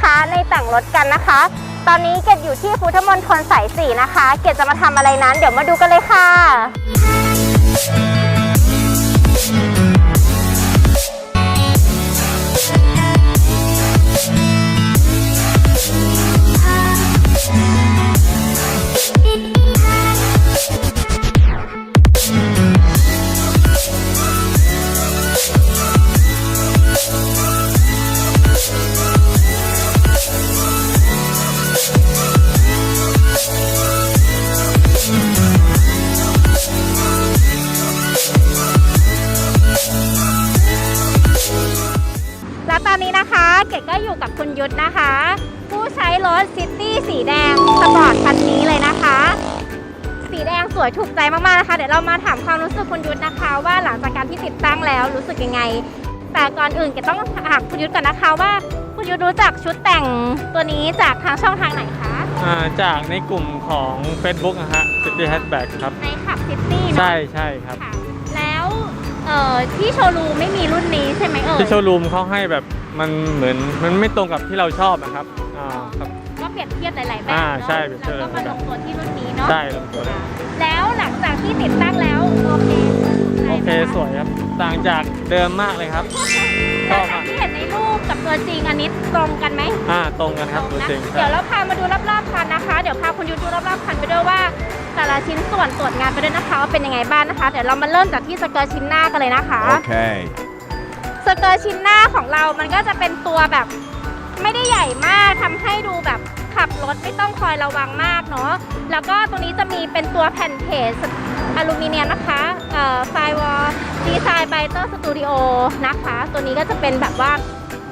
คะในแต่งรถกันนะคะ ตอนนี้เกดอยู่ที่พุทธมณฑลสายสี่นะคะ เกดจะมาทำอะไรนั้น เดี๋ยวมาดูกันเลยค่ะ อนนี้นะคะ เกดก็อยู่กับคุณยุทธนะคะ ผู้ใช้รถซิตี้สีแดงสปอร์ตคันนี้เลยนะคะ สีแดงสวยถูกใจมากๆนะคะ เดี๋ยวเรามาถามความรู้สึกคุณยุทธนะคะ ว่าหลังจากการที่ติดตั้งแล้วรู้สึกยังไง แต่ก่อนอื่นเกดต้องถามคุณยุทธก่อนนะคะว่าคุณยุทธรู้จักชุดแต่งตัวนี้จากทางช่องทางไหนคะอ่าจากในกลุ่มของ Facebook นะฮะ City Hatchback ครับในขับซิตี้เนาะใช่ใช่ครับ ค่ะแล้ว เอ่อที่โชว์รูมไม่มีรุ่นนี้ใช่ไหมเอ่ยที่โชว์รูมเขาให้แบบมันเหมือนมันไม่ตรงกับที่เราชอบนะครับอ่าครับ ก็เปรียบเทียบหลายๆแบบอ่าเนาะใช่เปรียบเทียบแล้วก็มาหลลายงๆแบบตัวที่รุ่นนี้เนาะใช่ลงตัวเลยแล้วหลังจากที่ติดตั้งแล้วโอเคโอเคสวยครับต่างจากเดิมมากเลยครับชแล้อวบจากมาก ที่เห็นในรูปกับตัวจริงอันนี้ตรงกันไหม อ่าตรงกันครับตตัวนะจริงเดี๋ยวเราพามาดูรอบๆคันนะคะ เดี๋ยวพาคุณยูดูรอบๆคันไปด้วยว่า แต่ละชิ้นส่วนตรวจงานไปด้วยนะคะว่าเป็นยังไงบ้างนะคะ เดี๋ยวเรามาเริ่มจากที่สเกิร์ตชิ้นหน้ากันเลยนะคะ Okay. สเกิร์ตชิ้นหน้าของเรามันก็จะเป็นตัวแบบไม่ได้ใหญ่มากทำให้ดูแบบขับรถไม่ต้องคอยระวังมากเนาะ แล้วก็ตรงนี้จะมีเป็นตัวแผ่นเพจอลูมิเนียมนะคะไฟวอลดีไซน์ไบเตอร์สตูดิโอนะคะ ตัวนี้ก็จะเป็นแบบว่า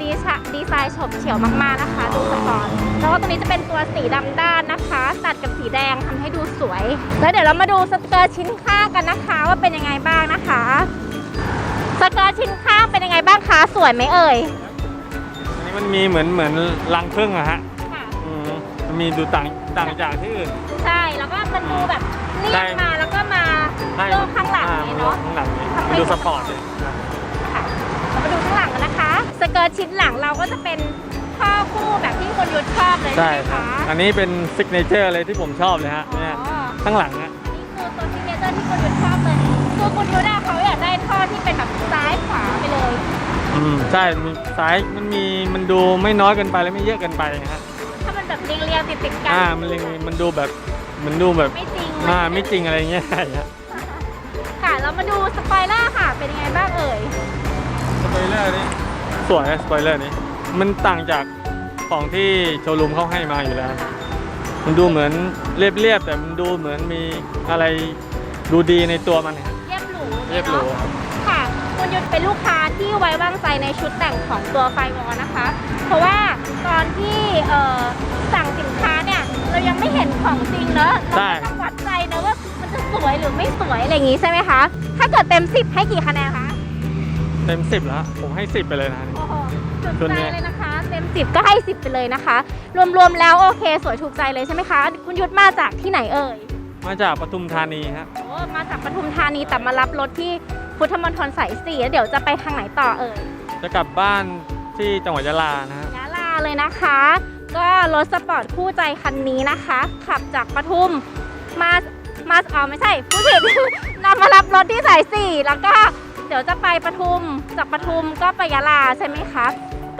ดีไซน์ดีไซน์ฉบเฉียวมากๆนะคะ ดูสปอร์ตแล้วก็ตัวนี้จะเป็นตัวสีดำด้านนะคะ ตัดกับสีแดงทำให้ดูสวย แล้วเดี๋ยวเรามาดูสเกิร์ตชิ้นข้างกันนะคะ ว่าเป็นยังไงบ้างนะคะสเกิร์ตชิ้นข้างเป็นยังไงบ้างคะสวยไหมเอ่ยอันนี้มันมีเหมือนเหมือนรังผึ้งอะฮะค่ะอืมมันมีดูต่างต่างจากที่อื่น ใช่แล้วก็มันดูแบบเรีใช่ยบมาแล้วก็มาใช่โลกข้างหลังอ่เลยเนาะข้างหลังนี้ทำให้ดูสปอร์ตเลย สเกิร์ตชิ้นหลังเราก็จะเป็นข้อคู่แบบที่คนยุทธชอบเลยใช่ใช่ไหมครับ คะอันนี้เป็นซิกเนเจอร์เลยที่ผมชอบเลยฮะอ๋อเนี่ยข้างหลังนะนี่คือตัวซิกเนเจอร์ที่คนยุทธชอบเลยคือคุณยุทธอะเขาอยากได้ท่อที่เป็นแบบซ้ายขวาไปเลย อืมใช่มีซ้ายมันมีมันดูไม่น้อยเกินไปและไม่เยอะเกินไปนะฮะถ้ามันแบบเรียงๆติดๆกัอ่ามันเลยมันดูแบบมันดูแบบไม่จริงอ่าไม่จริงอะไรเงี้ยใช่ฮะค่ะ เรามาดูสปอยเลอร์ค่ะ เป็นยังไงบ้างเอ่ย สปอยเลอร์นี่ สวยนะสปอยเลอร์นี้ มันต่างจากของที่โชว์รูมเขาให้มาอยู่แล้ว มันดูเหมือนเรียบๆแต่มันดูเหมือนมีอะไรดูดีในตัวมันฮะเรียบหรูเรียบหรูเนาะค่ะคุณยุทธเป็นลูกค้าที่ไว้วางใจในชุดแต่งของตัวไฟวอลนะคะ เพราะว่าตอนที่เอ่อสั่งสินค้าเนี่ยเรายังไม่เห็นของจริงเนอะเราใช่ก็ต้องวัดใจนะว่ามันจะสวยหรือไม่สวยอะไรอย่างงี้ใช่ไหมคะ ถ้าเกิดเต็ม10ให้กี่คะแนนคะ เต็มสิบแล้วฮะผมให้สิบไปเลยนะ โอ้โหจุดส่วนใจเนี้ยเลยนะคะ เต็ม10ก็ให้10ไปเลยนะคะ รวมๆแล้วโอเค สวยถูกใจเลยใช่ไหมคะ คุณยุทธมาจากที่ไหนเอ่ยมาจากปทุมธานีฮะ โอ้มาจากปทุมธานีแต่มารับรถที่พุทธมณฑลสายสี่แล้วเดี๋ยวจะไปทางไหนต่อเอ่ย จะกลับบ้านที่จังหวัดยะลานะฮะ ยะลาเลยนะคะ ก็รถสปอร์ตคู่ใจคันนี้นะคะ ขับจากปทุมมามาอ๋อไม่ใช่ผู้ผิด นำมารับรถที่สายสี่แล้วก็ เดี๋ยวจะไปปทุมจากปทุมก็ไปยะลาใช่ไหมคะ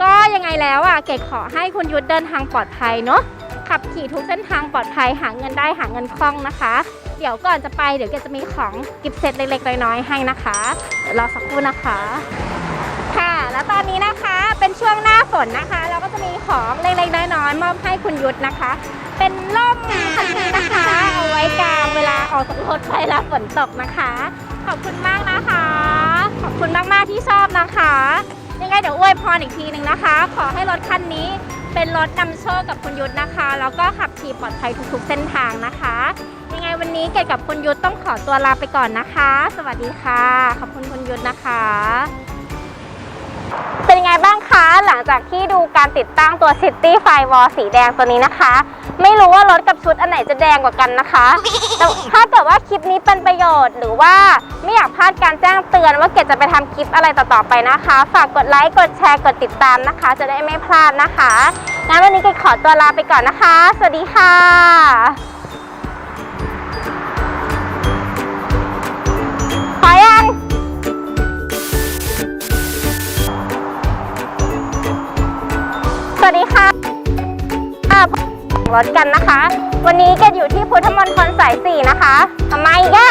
ก็ยังไงแล้วอะเกดขอให้คุณยุทธเดินทางปลอดภัยเนาะขับขี่ทุกเส้นทางปลอดภัยหาเงินได้หาเงินคล่องนะคะ เดี๋ยวก่อนจะไปเดี๋ยวเกดจะมีของกิฟต์เซตเล็กๆน้อยๆให้นะคะเดี๋ยวรอสักครู่นะคะ ค่ะ แล้วตอนนี้นะคะเป็นช่วงหน้าฝนนะคะ เราก็จะมีของเล็กๆน้อยๆมอบให้คุณยุทธนะคะ เป็นล่มคันนี้นะคะ เอาไว้กลางเวลาออกจากรถไปแล้วฝนตกนะคะ ขอบคุณมากนะคะ อบคุณมาก ๆ ที่ชอบนะคะ ยังไงเดี๋ยวอวยพรอีกทีหนึ่งนะคะ ขอให้รถคันนี้เป็นรถนำโชคกับคุณยุทธนะคะ แล้วก็ขับขี่ปลอดภัยทุกๆเส้นทางนะคะ ยังไงวันนี้เกดกับคุณยุทธต้องขอตัวลาไปก่อนนะคะ สวัสดีค่ะ ขอบคุณคุณยุทธนะคะ เป็นยังไงไงบ้างคะ หลังจากที่ดูการติดตั้งตัว City Firewall สีแดงตัวนี้นะคะ ไม่รู้ว่ารถกับชุดอันไหนจะแดงกว่ากันนะคะแต่ถ้าเกิดว่าคลิปนี้เป็นประโยชน์ หรือว่าไม่อยากพลาดการแจ้งเตือนว่าเกดจะไปทำคลิปอะไรต่อๆไปนะคะ ฝากกดไลค์กดแชร์กดติดตามนะคะ จะได้ไม่พลาดนะคะงั้นวันนี้เกดขอตัวลาไปก่อนนะคะ สวัสดีค่ะ รถกันนะคะ วันนี้เกดอยู่ที่พุทธมณฑลสายสี่นะคะทำไมอีกะ